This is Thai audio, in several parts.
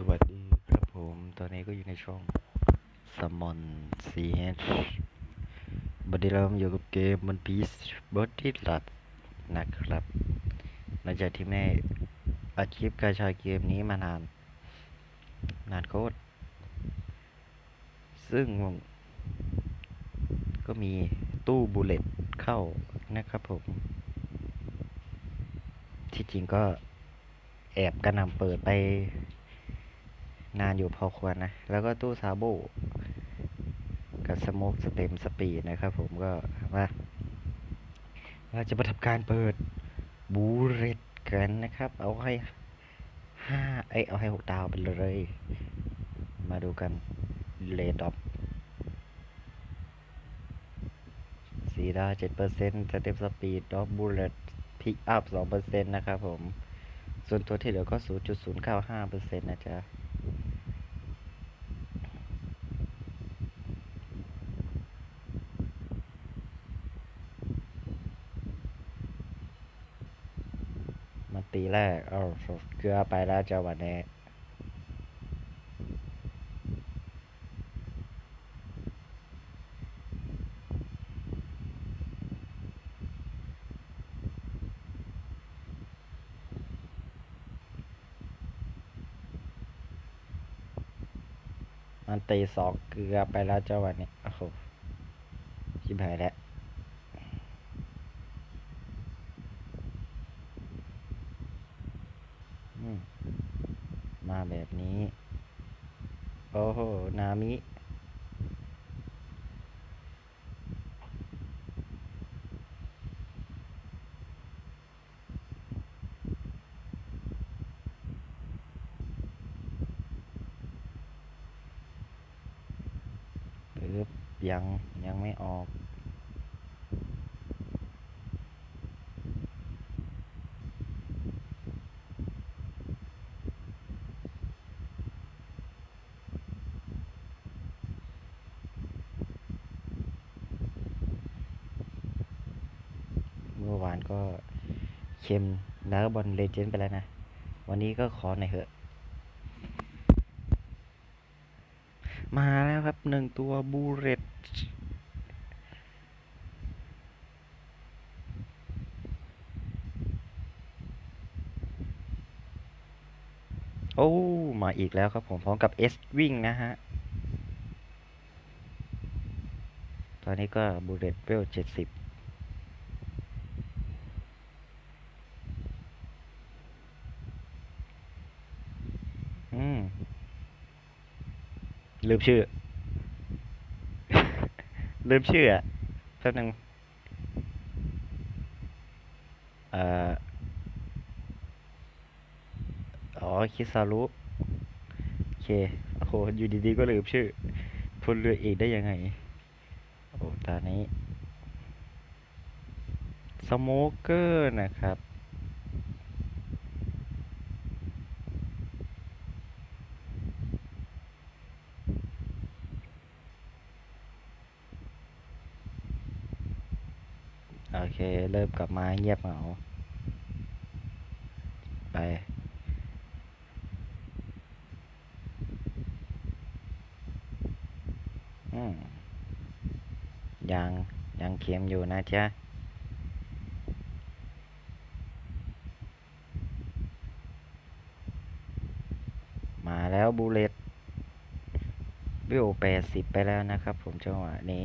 สวัสดีครับผม ตอนนี้ก็อยู่ในช่อง s u m m o n CH บัดนี้เราอยู่กับเกม One Piece b o t t y l o t นะครับ หลังจากที่แม่อัดคลิปการช้เกมนี้มานาน นานโคตร ซึ่งก็มีตู้บูเลตเข้านะครับผม ที่จริงก็แอบกระนำเปิดไป นานอยู่พอควรนะ แล้วก็ตู้ซาโบกับสโมกสเต็มสปีดนะครับผมก็ว่าเราจะมาทำการเปิดบูเรตกันนะครับ เอาให้ห้าเอ้ยเอาให้หกดาวไปเลย มาดูกันเลดอปสีดาวเจ็ดเปอร์เซ็นต์สเต็มสปีดดอปบูเรตพิกอัพสองเปอร์เซ็นต์นะครับผม ส่วนตัวที่เหลือก็ศูนย์จุดศูนย์เก้าห้าเปอร์เซ็นต์นะจ๊ะ มาตี แรก เอาเกลือไปแล้วเจ้าวันนี้มันตีสองเกลือไปแล้วเจ้าวันนี้ โอ้โหชิบหายแล้ว อืมมาแบบนี้ โอ้โห นามิ ปึ๊บ ยัง ยังไม่ออก เมื่อวานก็เค็มแล้วบอลเลเจนด์ไปแล้วนะ วันนี้ก็ขอหน่อยเถอะ มาแล้วครับหนึ่งตัวบูเรตโอ้ มาอีกแล้วครับผมพร้อมกับเอสวิ่งนะฮะ ตอนนี้ก็บูเรตเวลเจ็ดสิบ อืม ลื มชื่อ ลืมชื่ออะแป๊บนึงเอ่ออ๋อคิซารุโอเคโอ้โหอยู่ดีๆก็ลืมชื่อพลเรือเอกได้ยังไง โอ้ตอนนี้สโมเกอร์นะครับ โอเค เริ่มกลับมาเงียบเหงา ไปอืมยังยังเค็มอยู่นะจ๊ะมาแล้วบูเลตวิวแปดสิบไปแล้วนะครับผมจังหวะนี้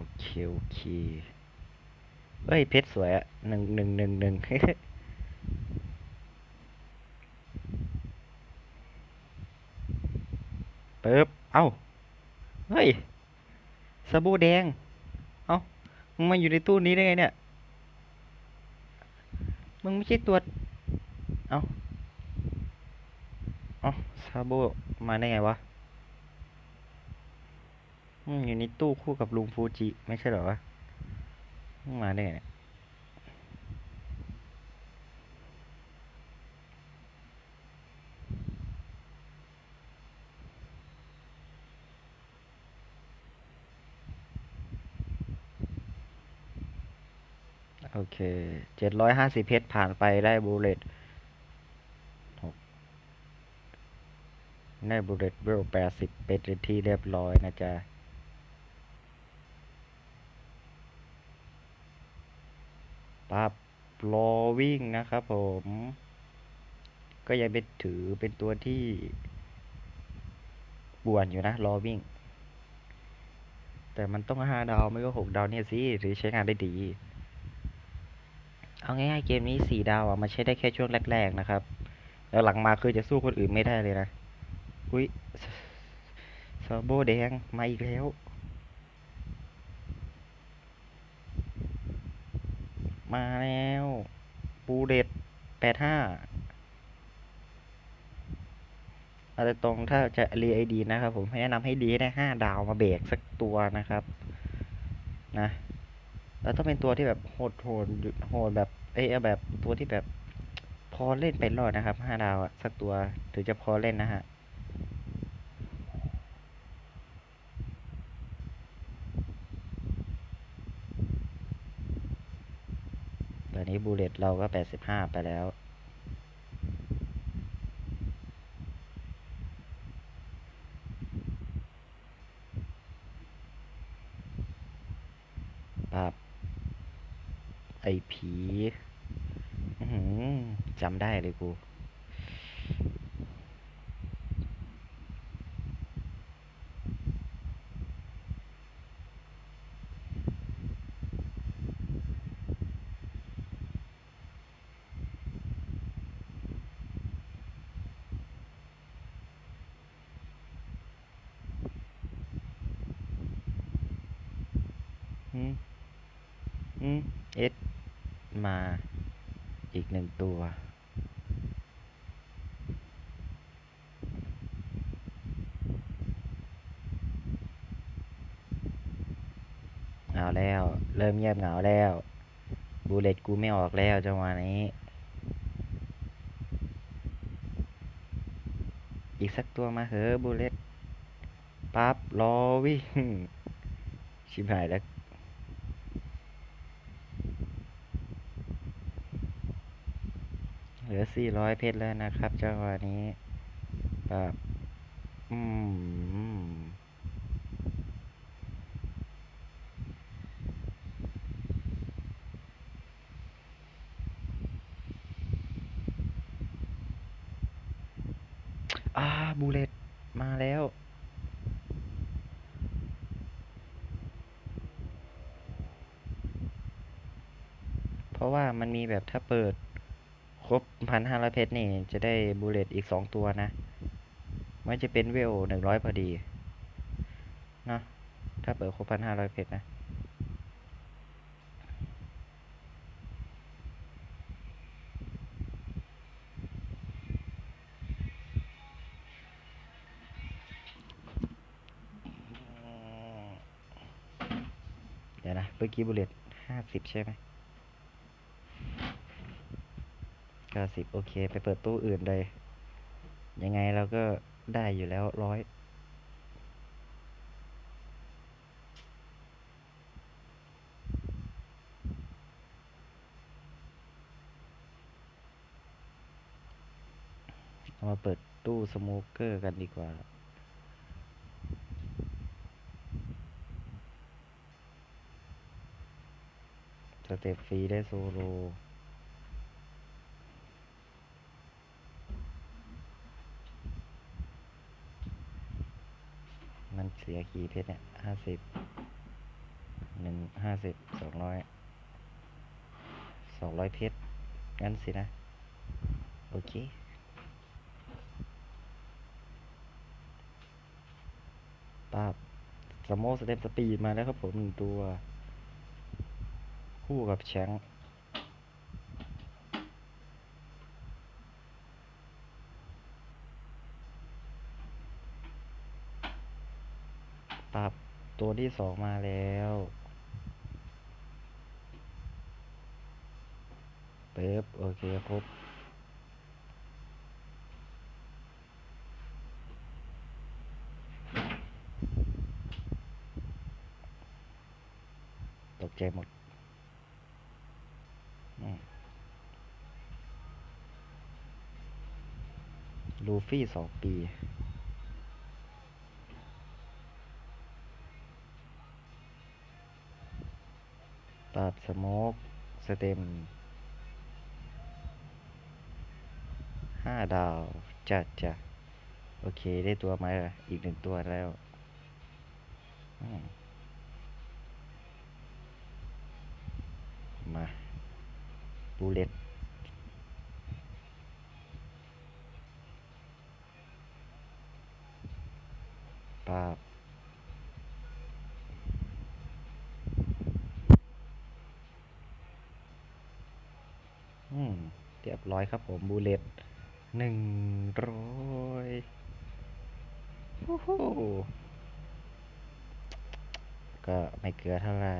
โอเคโอเคเอ้ยเพชรสวยอะหนึ่งหนึ่งหนึ่งหนึ่งปึ๊บเอ้า เฮ้ยสบู่แดง เอ้า มึงมาอยู่ในตู้นี้ได้ไงเนี่ย มึงไม่ใช่ตัว เอ้า เอ้าซาโบมาได้ไงวะ อยู่ในตู้คู่กับลุงฟูจิ ไม่ใช่เหรอวะมาได้ไงเนี่ยโอเคเจ็ดร้อยห้าสิบเพชรผ่านไปได้บูเลตหกได้บุเลตเวลแปดสิบเป็นที่เรียบร้อยนะจ๊ะ ปับรอวิ่งนะครับผม ก็ยังเป็นถือเป็นตัวที่บวนอยู่นะรอวิ่ง แต่มันต้องห้าดาวไม่ก็หกดาวเนี่ยสิถึงใช้งานได้ดี เอาง่ายๆเกมนี้สี่ดาวอะมันใช้ได้แค่ช่วงแรกๆนะครับ แล้วหลังมาคือจะสู้คนอื่นไม่ได้เลยนะ อุ้ยซาโบแดงมาอีกแล้ว มาแล้ว ปูเด็ดแปดห้าอาจจะตรงถ้าจะรีไอดีนะครับผมแนะนำให้ดีได้ห้าดาวมาเบรกสักตัวนะครับ นะแล้วต้องเป็นตัวที่แบบโหดโหดโหดแบบเอ้ยเอแบบตัวที่แบบพอเล่นเป็นรอดนะครับห้าดาวอะสักตัวถึงจะพอเล่นนะฮะ อนนี้บูเลตเราก็แปดสิบห้าไปแล้ว ปรับ ไอผีอื้อหือจำได้เลยกู อืมอืมเอสมาอีกหนึ่งตัว เอาแล้ว เริ่มเงียบเหงาแล้ว บูเลตกูไม่ออกแล้วจังหวะนี้ อีกสักตัวมาเหอะบูเลตปั๊บรอวิ่ง ชิบหายแล้ว เหลือ400เพชรแล้วนะครับจังหวะนี้แบบอืมอ่าบูเลตมาแล้วเพราะว่ามันมีแบบถ้าเปิด ครบพันห้าร้อยเพชรนี่จะได้บูเลตอีกสองตัวนะมันจะเป็นเวลหนึ่งร้อยพอดีเนาะถ้าเปิดครบพันห้าร้อยเพชรนะเดี๋ยวนะเมื่อกี้บูเลตห้าสิบใช่ไหมเก้าสิบโอเค ไปเปิดตู้อื่นเลย ยังไงเราก็ได้อยู่แล้วร้อยเรามาเปิดตู้สโมเกอร์กันดีกว่าสเต็ปฟรีได้โซโล มันเสียกี่เพชรเนี่ยห้าสิบหนึ่งห้าสิบสองร้อยสองร้อยเพชรงั้นสินะ โอเคปาบสโมสเต็ปสปีดมาแล้วครับผมหนึ่งตัว คู่กับแชงค์ ปรับตัวที่สองมาแล้วเป๊บโอเคครบตกใจหมดลูฟี่สองปี ปรับสโมกสเต็มห้าดาวจัดจ้ะโอเคได้ตัวมล่ะอีกหนึ่งตัวแล้วมาบูเลตปาบ อืม เรียบร้อยครับผมบูเลตหนึ่งร้อยโอ้โหก็ไม่เกลือเท่าไหร่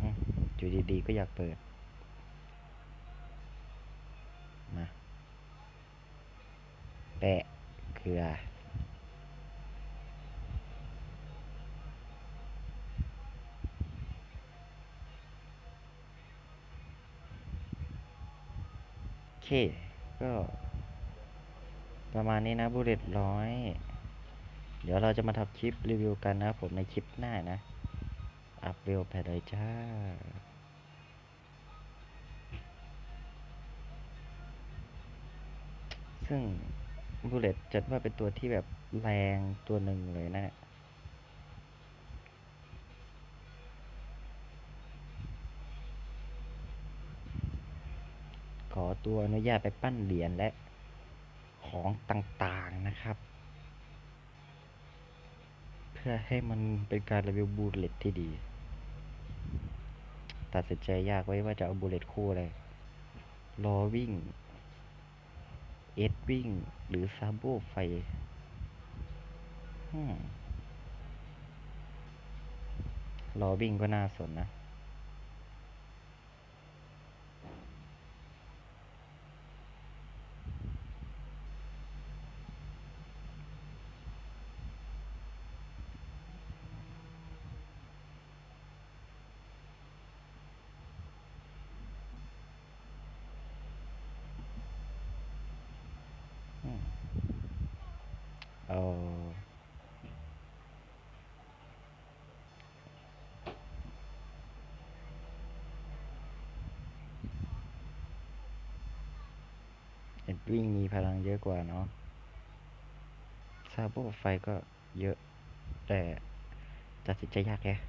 อืมอยู่ดีๆก็อยากเปิด มา แปะเกลือ โอ เค ก็ ประมาณนี้นะบูเลตร้อย เดี๋ยวเราจะมาทำคลิปรีวิวกันนะผมในคลิปหน้านะ อัพเวลไปเลยจ้าซึ่งบูเลตจัดว่าเป็นตัวที่แบบแรงตัวหนึ่งเลยนะเนี่ย ขอ ตัวอนุญาตไปปั้นเหรียญและของต่างๆนะครับ เพื่อให้มันเป็นการรีวิวบูเลตที่ดี ตัดสินใจยากไว้ว่าจะเอาบูเลตคู่อะไรรอวิ่ง เอสวิ่ง หรือซาโบไฟอืมรอวิ่งก็น่าสนนะ อืม เอาเอ็ดวิ่งมีพลังเยอะกว่าเนาะซาโบไฟก็เยอะ แต่ตัดสินใจยากแฮะ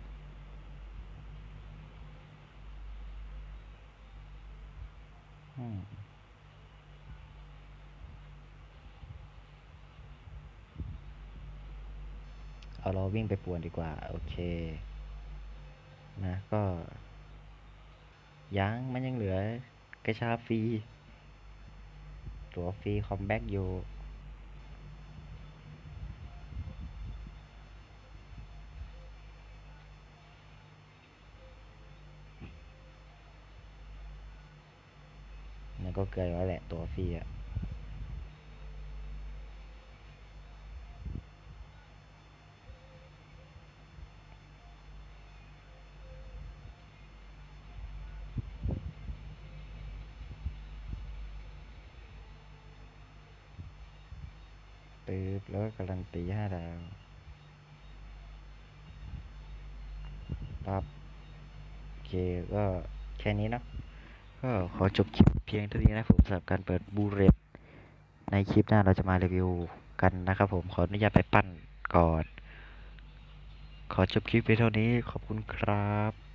อืม เอาเราวิ่งไปป่วนดีกว่า โอเค นะก็ยังมันยังเหลือกระชาฟรี ตัวฟรีคอมแบ็กอยู่มันก็เกินแล้วแหละตัวฟรีอะ ตืบแล้วก็การันตีห้าดาวปั๊บโอเคก็แค่นี้เนอะก็ขอจบคลิปเพียงเท่านี้นะผมสำหรับการเปิดบูเรตในคลิปหน้าเราจะมารีวิวกันนะครับผมขออนุญาตไปปั้นก่อน ขอจบคลิปไปเท่านี้ขอบคุณครับ